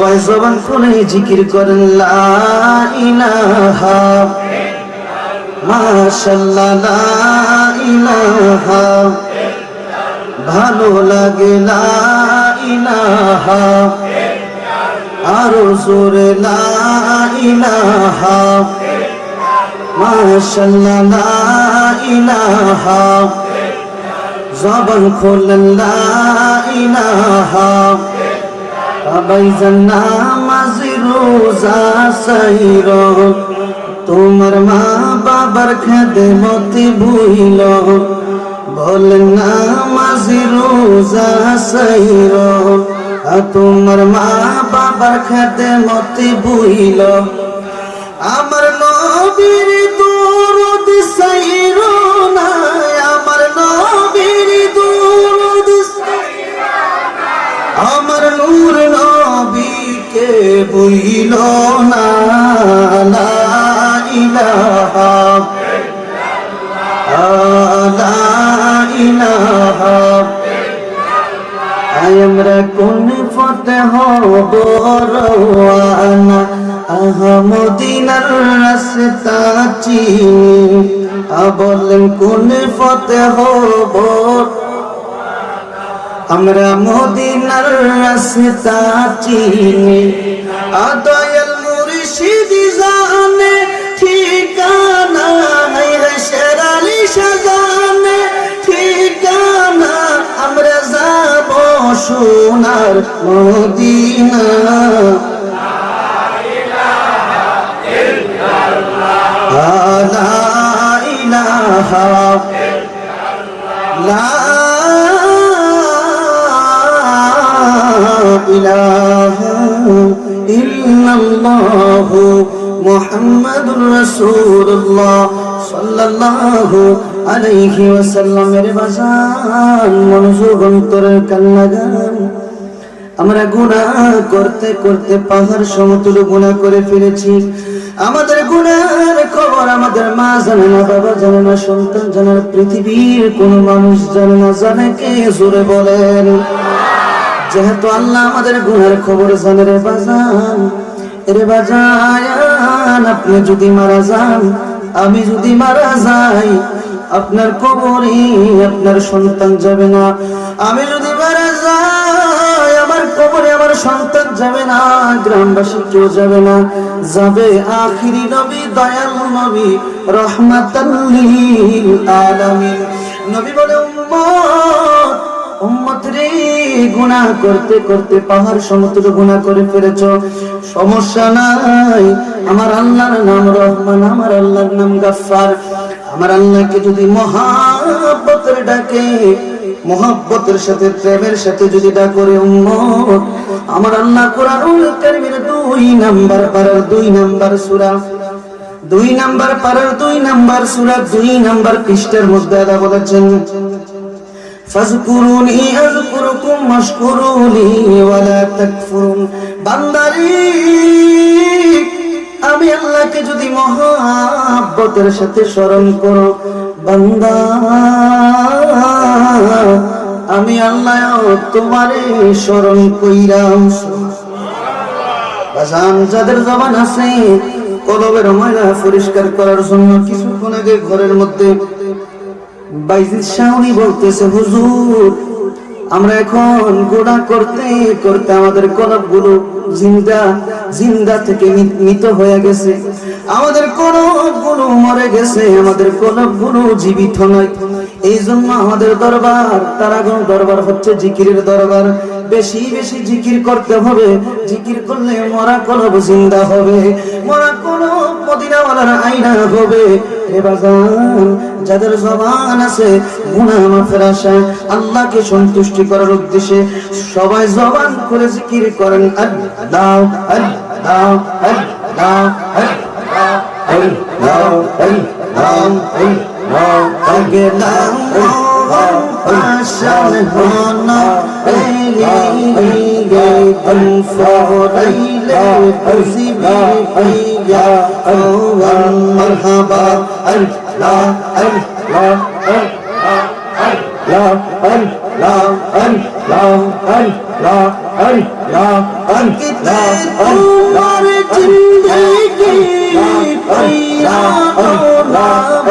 সবাই জবান খুলে জিকির করেন, লা ইলাহা মাশাল্লাহ, লা ইলাহা ভালো লাগে, লা ইলাহা আরও জোরে, লা ইলাহা মাশাল্লাহ, লা ইলাহা জবান খোলেন লা সবাই নামাজি রোজা সাইর। তোমার মা বাবার খেদে মতি ভুইল। বলেন নামাজি রোজা সাইর। তোমার মা বাবার খেদে মতি ভুইল। আমার নবীর দরদ সাইর। বইল না ইলাহা আমরা কোন ফতে হব রওয়ানা আহমদিনার রাস্তা চিনি। বলেন, কোন ফতে হব আমরা মদিনার রাস্তা চিনি। আদয়াল মুর্শিদ জানে, ঠিকানা নাই শেরালি সাজানে ঠিকানা আমরা যাব সোনার মদিনা। লা ইলাহা লা إله إلا الله محمد رسول الله صلى الله عليه وسلم এর বাজান মনোযোগ অন্তরের কান্না গান আমরা গুনাহ করতে করতে পাহাড় সমতুল গুনাহ করে ফেলেছি আমাদের গুনার খবর আমাদের মা জানে না বাবা জানে না সন্তান জানে না পৃথিবীর কোন মানুষ জানে না জানে কে জোরে বলেন যেহেতু আল্লাহ আমাদের গুনার খবর জানে রে বাজান রে বাজান, আপনি যদি মারা যান, আমি যদি মারা যাই, আপনার কবরে আপনার সন্তান যাবে না। আমি যদি মারা যাই, আমার কবরে আমার সন্তান যাবে না, গ্রামবাসী কেউ যাবে না। যাবে আখিরি নবী, দয়াল নবী রহমাতাল্লিল আলামিন। নবী বলে, উম্মত উম্মত রে, গুনাহ করতে করতে পাহাড় সমতুল গুনাহ করে ফেলেছ। সমস্যা নাই, আমার আল্লাহর নাম রহমান, আমার আল্লাহর নাম গাফফার। আমার আল্লাহকে যদি মহাব্বতের ডাকে, মহাব্বতের সাথে, প্রেমের সাথে যদি ডাক করে আমার আল্লাহ কোরআনুল দুই নাম্বার পারার দুই নাম্বার সূরা। দুই নাম্বার পারার দুই নাম্বার সূরা, দুই নাম্বার পৃষ্ঠার মধ্যে আদা বলেছেন আমি আল্লাহকে যদি মহাব্বতের সাথে স্মরণ করো, বান্দা, আমি আল্লাহ তোমারে স্মরণ কইরাম। যাদের জবান আছে, কলবের ময়লা পরিষ্কার করার জন্য কিছুক্ষণ আগে ঘরের মধ্যে বাইজিদ শাহনি বলতেছে, হুজুর, আমরা এখন গোড়া করতে করতে আমাদের কলবগুলো জিন্দা জিন্দা থেকে মৃত হয়ে গেছে। আমাদের কলবগুলো মরে গেছে, আমাদের কলবগুলো জীবিত নয়। এই জন্য আমাদের দরবার, তারাগণ দরবার হচ্ছে জিকিরের দরবার। বেশি বেশি জিকির করতে হবে, জিকির করলে মরা কলব জিন্দা হবে। মরা কলব মদিনাওয়ালার আইনা হবে যাদের জবান আছে গুনাহ মাফের আশায় আল্লাহকে সন্তুষ্টি করার উদ্দেশ্যে সবাই জবান করে জিকির করেন আল্লাহ আল্লাহ আল্লাহ আল্লাহ আল্লাহ আল্লাহ গেলাম আশান হনা গে তুম ফরাইলে খুশিবি لا لا لا لا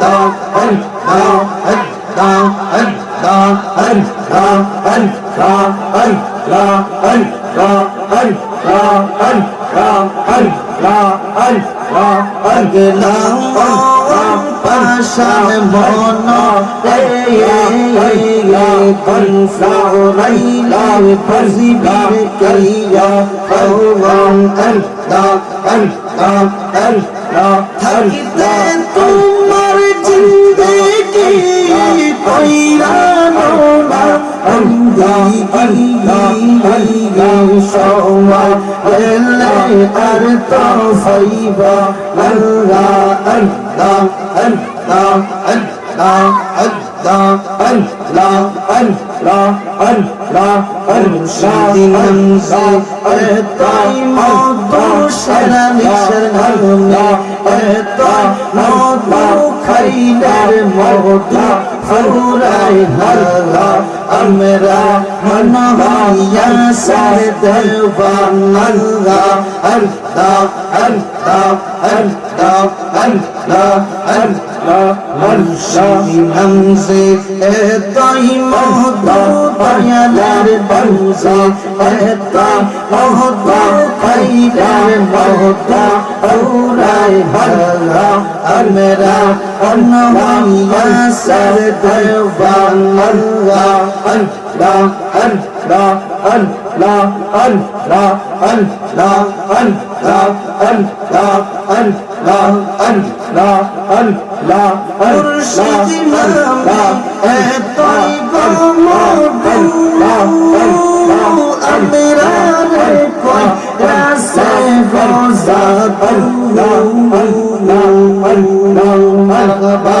দাও হরি দাও হরি দাও হরি দাও হরি দাও হরি দাও হরি দাও হরি দাও হরি দাও হরি দাও হরি বন্দেকে কৈরানো না আল্লাহ আল্লাহ আল্লাহ সওয়াল এলে আর তো সাইবা আল্লাহ আল্লাহ খরিদার মহতা ফুরাই হল্লা আমরা মন ভাইয়া সার দরবান আল্লাহ আল্লাহ আল্লাহ আল্লাহ हमसे ताई मोहता पयालर बंसा कहता मोहता पैदार मोहता औराय हल्ला अमरा अनवाया सर दरबान अल्लाह সর দেবান আল্লাহ আল্লাহ আল্লাহ আল্লাহ আল্লাহ আল্লাহ আল্লাহ আল্লাহ আল্লাহ আল্লাহ আল্লাহ মুর্শিদ মামা এতই গমদু আমরা রে কই রাসে বজাত আল্লাহ আল্লাহ আল্লাহ মারহাবা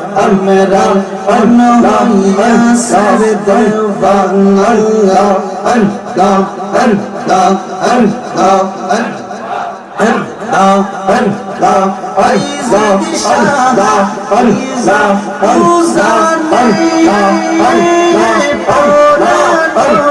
আমার মতো হইসার পাকা আল্লাহ সার আল্লাহ আল্লাহ আল্লাহ আল্লাহ আল্লাহ আল্লাহ আইজা আল্লাহ আল্লাহ আল্লাহ আল্লাহ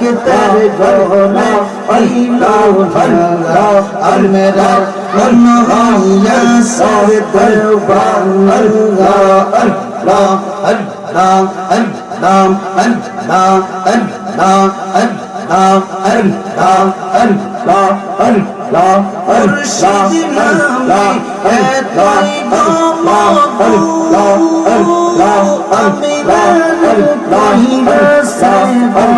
কি তার গহনা আল্লাহ আল্লাহ আর মেরা কর্ম হইয়া সার দরবার আল্লাহ আল্লাহ আল্লাহ আল্লাহ আল্লাহ আল্লাহ আল্লাহ Allah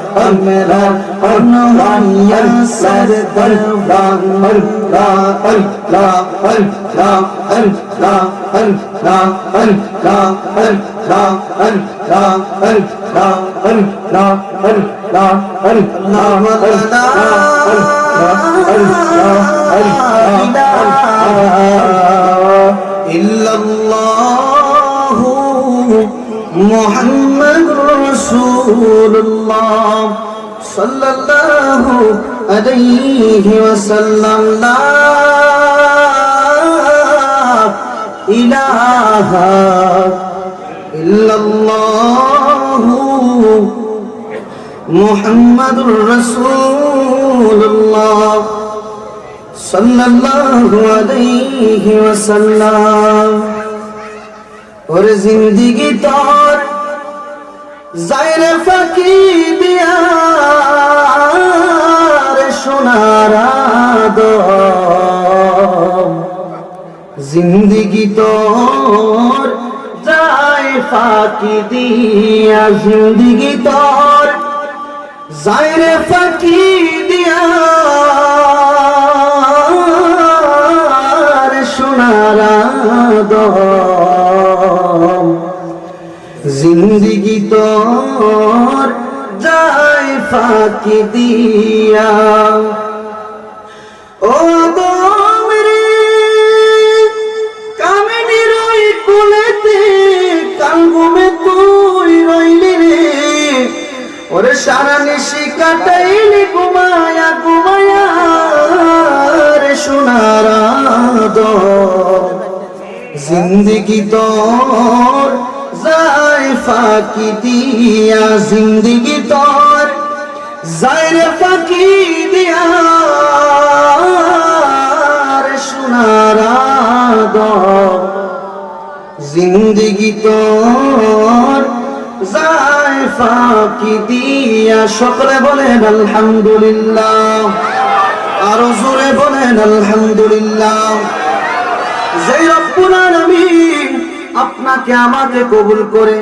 أمرا أمرا يسر دربا ألا ألا ألا ألا ألا ألا ألا ألا ألا ألا ألا ألا إلا الله محمد রসুল্লাহ সাল্লাল্লাহু আলাইহি ওয়াসাল্লাম, লা ইলাহা ইল্লাল্লাহু মুহাম্মাদুর রাসূলুল্লাহ সাল্লাল্লাহু আলাইহি ওয়াসাল্লাম। ওর জিন্দেগি তোর জাইরে ফাকি দিয়া সোনার জিন্দিগি তোর যায় ফাকি দিয়া, জিন্দিগি তোর জাইরে ফাকি দিয়া সোনার দর জিন্দগি তোর যায় ফাঁকি দিয়া। ও রে কামিনী রই কুলেতে, কাঙ্গুমে তুই রইলি রে। ওরে সারা নিশি কাটাইলি ঘুমায়া ঘুমায়া রে সোনারা দম জিন্দগি তোর যায় ফাঁকি দিয়া জিন্দগি তোর, যায় রে ফাঁকি দিয়া। সোনারা জিন্দগি তোর, যায় ফাঁকি দিয়া। সকলে বলেন আলহামদুলিল্লাহ, আরও জোরে বলেন আলহামদুলিল্লাহ। যেই রব্বুল আলামিন আপনাকে আমাকে কবুল করে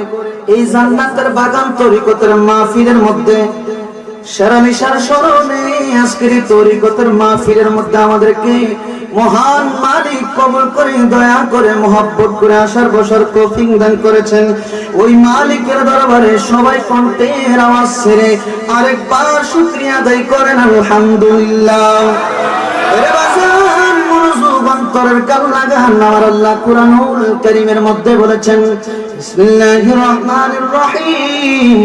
এই জান্নাতের বাগান তরিকতের মাহফিলের মধ্যে সেরানিশার স্মরণে আজকের তরিকতের মাহফিলের মধ্যে আমাদেরকে মহান মালিক কবুল করে, দয়া করে, মহব্বত করে আসার বসার কফিং দান করেছেন। ওই মালিকের দরবারে সবাই কণ্ঠের আওয়াজ ছেড়ে আরেকবার শুক্রিয়া আদায় করেন, আলহামদুলিল্লাহ। অন্তরের কারণ আগাহান আল্লাহ কুরআন করিমের মধ্যে বলেছেন, বিসমিল্লাহির রহমানির রহিম।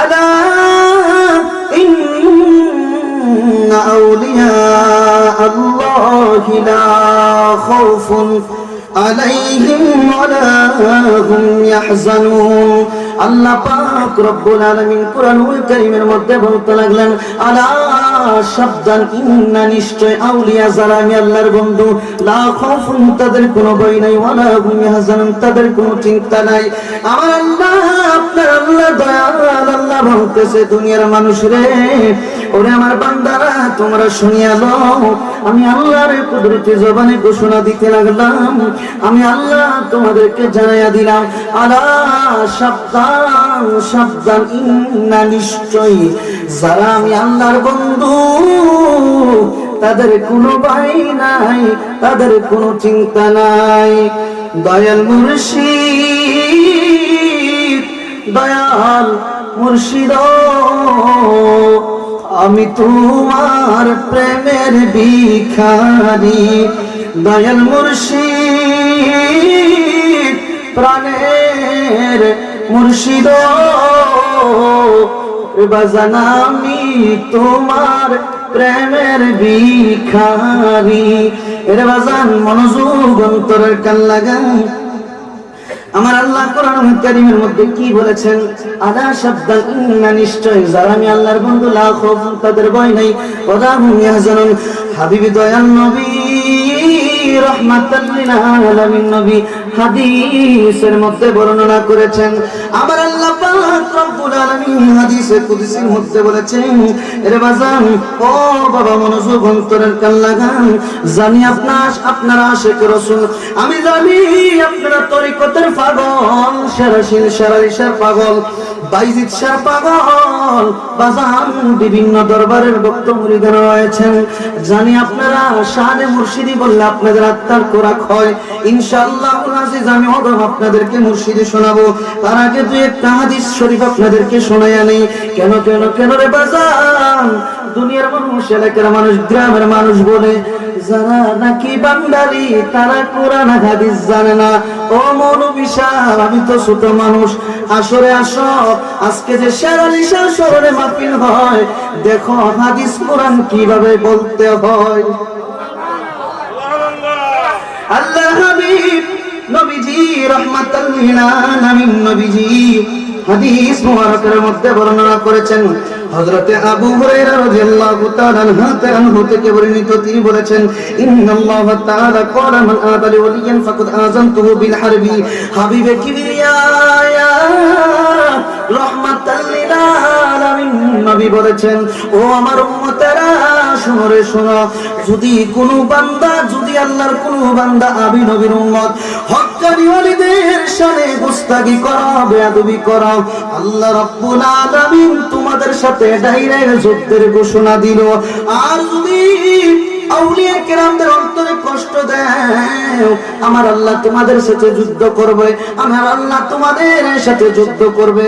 আলা ইন্না আউলিয়া আল্লাহ লা খাউফুন আলাইহিম ওয়া লা হুম ইয়াহজানুন। আল্লাহ পাক রব্বুল আলামিন কুরআনুল কারীমের মধ্যে বলতে লাগলেন, আলা শব্দান, ইন্না নিশ্চয় আউলিয়া যারা আমি আল্লাহর বন্ধু। লা খাউফুন, তাদের কোনো ভয় নাই, ওয়ালা হুম ইয়াহজানুন তাদের কোনো চিন্তা নাই। আমার আল্লাহ, আপনার আল্লাহ দয়াল, আল্লাহ বলতেছে, দুনিয়ার মানুষ রে ওরে আমার বান্দারা, তোমরা শুনিয়া লও। আমি আল্লাহর কুদরতি জবানে ঘোষণা দিতে লাগলাম। আমি আল্লাহ তোমাদেরকে জানাইয়া দিলাম, আলা সাবধান সাবধান, ইন্না নিশ্চয়ই যারা আমি আল্লাহর বন্ধু, তাদের কোনো ভাই নাই, তাদের কোনো চিন্তা নাই। দয়াল মুর্শিদ দয়াল মুর্শিদ আমি তোমার প্রেমের ভিখারি, দয়াল মুর্শিদ, প্রাণের মুর্শিদ। বাজান আমি তোমার প্রেমের ভিখারি। এর বাজান মনোযোগ অন্তরের কান লাগান আমার আল্লাহ কোরআন কারিমের মধ্যে কি বলেছেন? আদা শব্দ ইন্না নিশ্চয় যারা আমি আল্লাহর বন্ধু, লা খাউফুন তাদের ভয় নাই। কদা হুম ইয়াহজানুন। হাবিবি দয়াল নবী। হাদিসের মধ্যে বর্ণনা করেছেন। আমার আল্লাহ বাবা মনোযোগ জানি আপনার, আপনারা আমি জানি আপনারা তরিকতের পাগল, সেরাশিল, সেরালিশার পাগল বাইজিৎ শাহ পাগল। বাজান বিভিন্ন দরবারের ভক্ত রয়েছেন। জানি আপনারা শানে মুর্শিদি বললে আপনাদের আত্মার কোরাক হয়। ইনশাআল্লাহ আজিজ, আমি অদম আপনাদেরকে মুর্শিদি শোনাবো। তার আগে দুই একটা হাদিস শরীফ আপনাদেরকে শোনাইয়া নেই কেন কেন কেন রে বাজান? দুনিয়ার মানুষ, এলাকার মানুষ, গ্রামের মানুষ বলে, যারা নাকি বান্দারি তারা কোরআন হাদিস জানে না। ও মৌলবী সাহেব, আমি তো ছোট মানুষ। আসরে আসো, আজকে যে শেরালিশার শহরে মাহফিল হয়, দেখো হাদিস কোরআন কীভাবে বলতে হয়। আল্লাহ হাবিব, নবীজি, রাহমাতাল লিল আলামিন, নবীজি, হাদিস মুবারকের মধ্যে বর্ণনা করেছেন হযরতে আবু হুরায়রা রাদিয়াল্লাহু তাআলা আনহু থেকে বর্ণিত, তিনি বলেছেন তাআলা মান ওয়ালিয়ান বিল হারবি। হাবিবে কিবরিয়া ও আমার শোনো যদি কোনো বান্দা, যদি আল্লাহর কোনো বান্দা আবি নবীর উম্মত হক্কানি ওয়ালিদের করা বেয়াদবি করো আল্লাহ রব্বুল আলামিন তোমাদের সাথে ডাইরেক্ট যুদ্ধের ঘোষণা দিল। আর যদি আউলিয়া কেরামদের অন্তরে কষ্ট দেয়, আমার আল্লাহ তোমাদের সাথে যুদ্ধ করবে, আমার আল্লাহ তোমাদের সাথে যুদ্ধ করবে।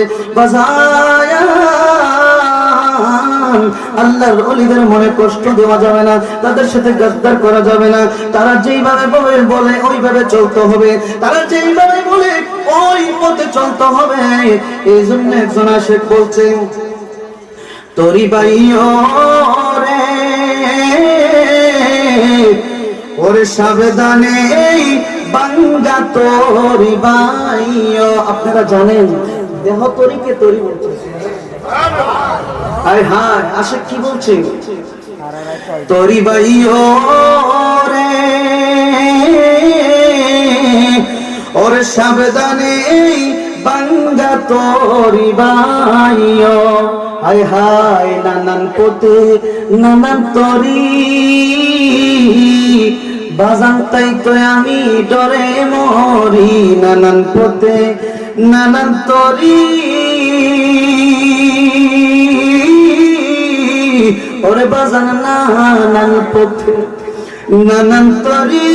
অলিদের মনে কষ্ট দেওয়া যাবে না, তাদের সাথে গাদ্দার করা যাবে না। তারা যেইভাবে বলে ওইভাবে চলতে হবে। তারা যেইভাবে বলে, ওই পথে চলতে হবে। এই জন্য একজন বলছে, তরি ওরে বাঙ্গা তরি আপনারা জানেন, দেহ তরিকে তরি বলছে। হায় হায় আশা কি বলছে? তরি বাইও রে, ওরে সাবধানে বাঙ্গা তরি বাইও হায় হায়, নানান পোতে নানান তরি, বাজান তাই তো আমি ডরে মরি। নানান পথে নানান তরি ওরে বাজান নানান পথে, নানান তরি।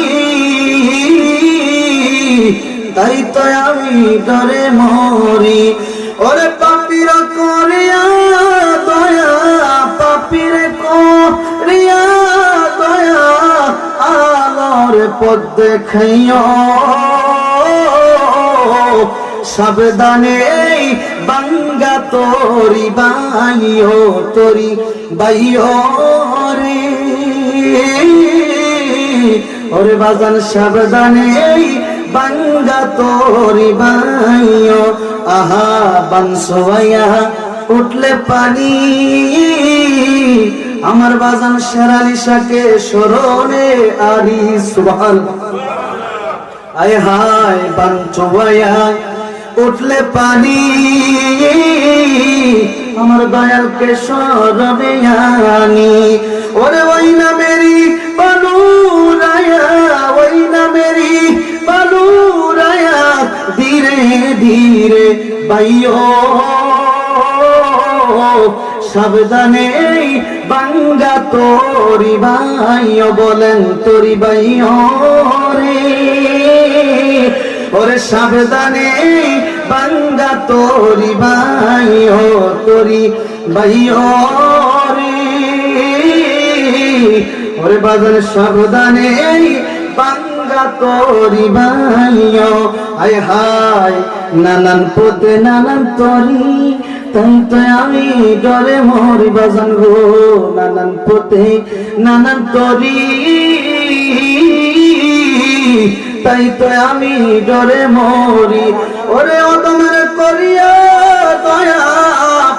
তাই তো আমি ডরে মরি। ওরে পাপিরা করিয়া, দয়া পাপিরে করিয়া, দয়া আলোর পদ দেখাইও। সাবধানে বাঙ্গা তোরি বাইও তোরি। ওরে বাজান সাবধানে বাঙ্গা তোরি বাইও আহা বানসোয়া উঠলে পানি। আমার বাজান শেরালি শাকে স্মরণে আরি, সুবহান। আয় হায় বাঞ্চবায়া উঠলে পানি। আমার দয়ালকে স্মরণে আনি ওরে ওই না মেরি বানু রায়া ওই না মেরি বানু রায়া, ধীরে ধীরে বাইও সাবধানে বাঙ্গা তোরি ভাইও বলেন তোরি ভাইও রে। ওরে সাবধানে বাঙ্গা তোরি ভাইও তোরি ভাইও রে। ওরে বাজার সাবধানে বাঙ্গা তোরি ভাইও আয় হায়, নানান পথে নানান তরি তাই আমি ডরে মরি বাজান গো। নানান পথে নানান তরি, তাই তো আমি ডরে মরি। ওরে অদমের করিয়া দয়া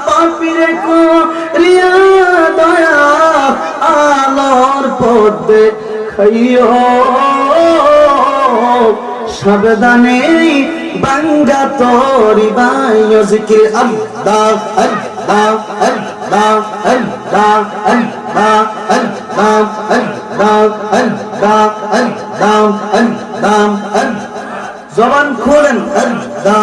পাপিরে করিয়া দয়া আলোর পথে খাইও সাবধানে বাঙ্গা তোরি বায়ু জিকির আল্লাহ আল্লাহ আল্লাহ আল্লাহ আল্লাহ আল্লাহ আল্লাহ আল্লাহ আল্লাহ আল্লাহ আল্লাহ জবান খোলেন আল্লাহ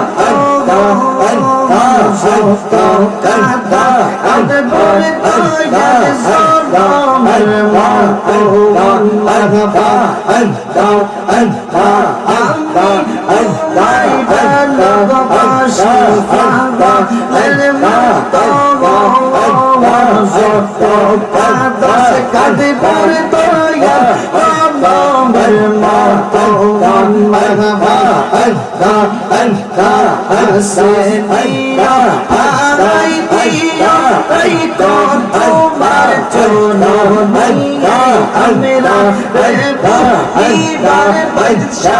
Anh ta, anh ta কাছে নিয়া আমায় দিয়া হয়তো তোমার জন্য মাইয়া আমরা বলবা এইবার বাচ্চা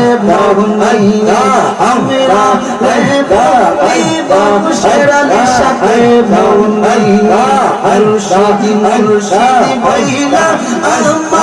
এবং মাইয়া আমরা বলবা এইবার শরণে সাথে এবং মহিলা আমরা